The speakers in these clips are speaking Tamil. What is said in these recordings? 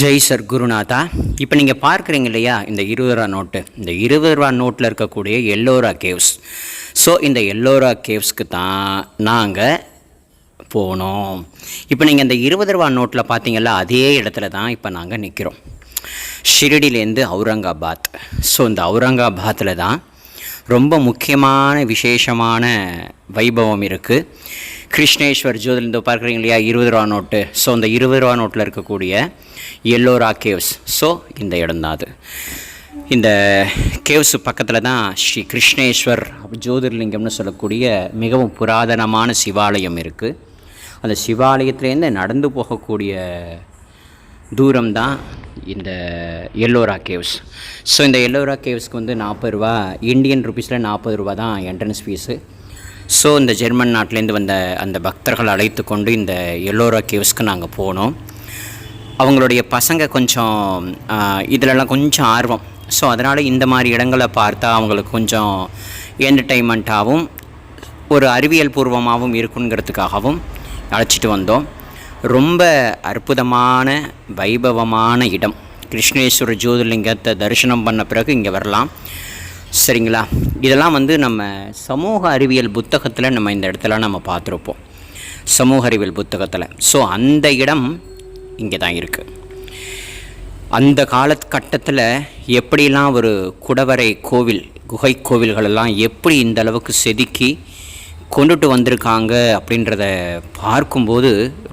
ஜெய் சர் குருநாதா. இப்போ நீங்கள் பார்க்குறீங்க இல்லையா இந்த இருபது ரூபா நோட்டு. இந்த இருபது ரூபா நோட்டில் இருக்கக்கூடிய எல்லோரா கேவ்ஸ். ஸோ இந்த எல்லோரா கேவ்ஸ்க்கு தான் நாங்கள் போனோம். இப்போ நீங்கள் இந்த இருபது ரூபா நோட்டில் பார்த்தீங்களா அதே இடத்துல தான் இப்போ நாங்கள் நிற்கிறோம் ஷிரடிலேருந்து அவுரங்காபாத். ஸோ இந்த அவுரங்காபாத்தில் தான் ரொம்ப முக்கியமான விசேஷமான வைபவம் இருக்குது கிருஷ்ணேஸ்வர் ஜோதில் இந்த பார்க்குறீங்க இல்லையா? இருபது ரூபா நோட்டு. ஸோ அந்த இருபது ரூபா நோட்டில் இருக்கக்கூடிய எல்லோரா கேவ்ஸ் ஸோ இந்த இடம்தான் அது. இந்த கேவ்ஸ் பக்கத்தில் தான் ஸ்ரீ கிருஷ்ணேஸ்வர் ஜோதிர்லிங்கம்னு சொல்லக்கூடிய மிகவும் புராதனமான சிவாலயம் இருக்குது அந்த சிவாலயத்துலேருந்து நடந்து போகக்கூடிய தூரம் தான் இந்த எல்லோரா கேவ்ஸ் ஸோ இந்த எல்லோரா கேவ்ஸ்க்கு வந்து நாற்பது ரூபா இந்தியன் ருபீஸில் நாற்பது ரூபா தான் என்ட்ரன்ஸ் ஃபீஸு ஸோ இந்த ஜெர்மன் நாட்டிலேருந்து வந்த அந்த பக்தர்கள் அழைத்து கொண்டு இந்த எல்லோரா கேவ்ஸ்க்கு நாங்கள் போனோம். அவங்களுடைய பசங்க கொஞ்சம் இதிலெல்லாம் கொஞ்சம் ஆர்வம். ஸோ அதனால் இந்த மாதிரி இடங்களை பார்த்தா அவங்களுக்கு கொஞ்சம் என்டர்டெயின்மெண்ட்டாகவும் ஒரு அறிவியல் பூர்வமாகவும் இருக்குங்கிறதுக்காகவும் அழைச்சிட்டு வந்தோம். ரொம்ப அற்புதமான வைபவமான இடம். கிருஷ்ணேஸ்வர ஜோதிர்லிங்கத்தை தரிசனம் பண்ண பிறகு இங்கே வரலாம். சரிங்களா? இதெல்லாம் வந்து நம்ம சமூக அறிவியல் புத்தகத்தில் நம்ம இந்த இடத்துல நம்ம பார்த்துருப்போம். சமூக அறிவியல் புத்தகத்தில். ஸோ அந்த இடம் இங்கே தான் இருக்குது அந்த காலகட்டத்தில் எப்படிலாம் ஒரு குடவரை கோவில் குகை கோவில்களெல்லாம் எப்படி இந்த அளவுக்கு செதுக்கி கொண்டுட்டு வந்திருக்காங்க அப்படின்றத பார்க்கும்போது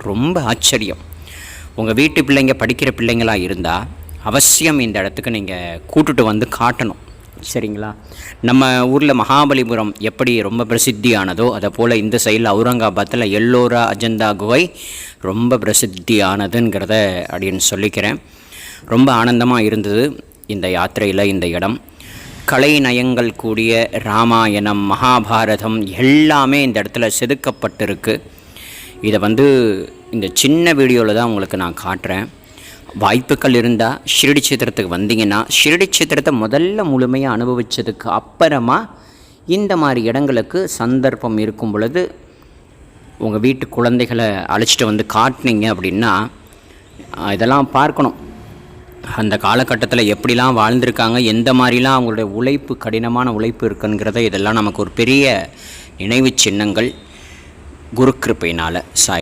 ரொம்ப ஆச்சரியம். உங்கள் வீட்டு பிள்ளைங்க படிக்கிற பிள்ளைங்களாக இருந்தால் அவசியம் இந்த இடத்துக்கு நீங்கள் கூட்டுட்டு வந்து காட்டணும். சரிங்களா? நம்ம ஊரில் மகாபலிபுரம் எப்படி ரொம்ப பிரசித்தியானதோ அதை போல் இந்த சைடில் அவுரங்காபாத்தில் எல்லோரா அஜந்தா குகை ரொம்ப பிரசித்தியானதுங்கிறத அப்படின்னு சொல்லிக்கிறேன். ரொம்ப ஆனந்தமாக இருந்தது இந்த யாத்திரையில் இந்த இடம். கலை நயங்கள் கூடிய ராமாயணம் மகாபாரதம் எல்லாமே இந்த இடத்துல செதுக்கப்பட்டிருக்கு. இதை வந்து இந்த சின்ன வீடியோவில் தான் உங்களுக்கு நான் காட்டுறேன். வாய்ப்புகள் இருந்தால் ஷிரடி சித்திரத்துக்கு வந்தீங்கன்னா ஷிரடி சித்திரத்தை முதல்ல முழுமையாக அனுபவித்ததுக்கு அப்புறமா இந்த மாதிரி இடங்களுக்கு சந்தர்ப்பம் இருக்கும் பொழுது உங்கள் வீட்டு குழந்தைகளை அழைச்சிட்டு வந்து காட்டினீங்க அப்படின்னா இதெல்லாம் பார்க்கணும். அந்த காலகட்டத்தில் எப்படிலாம் வாழ்ந்திருக்காங்க எந்த மாதிரிலாம் அவங்களுடைய உழைப்பு கடினமான உழைப்பு இருக்குங்கிறத இதெல்லாம் நமக்கு ஒரு பெரிய நினைவு சின்னங்கள் குருக்கிருப்பையினால் சாய்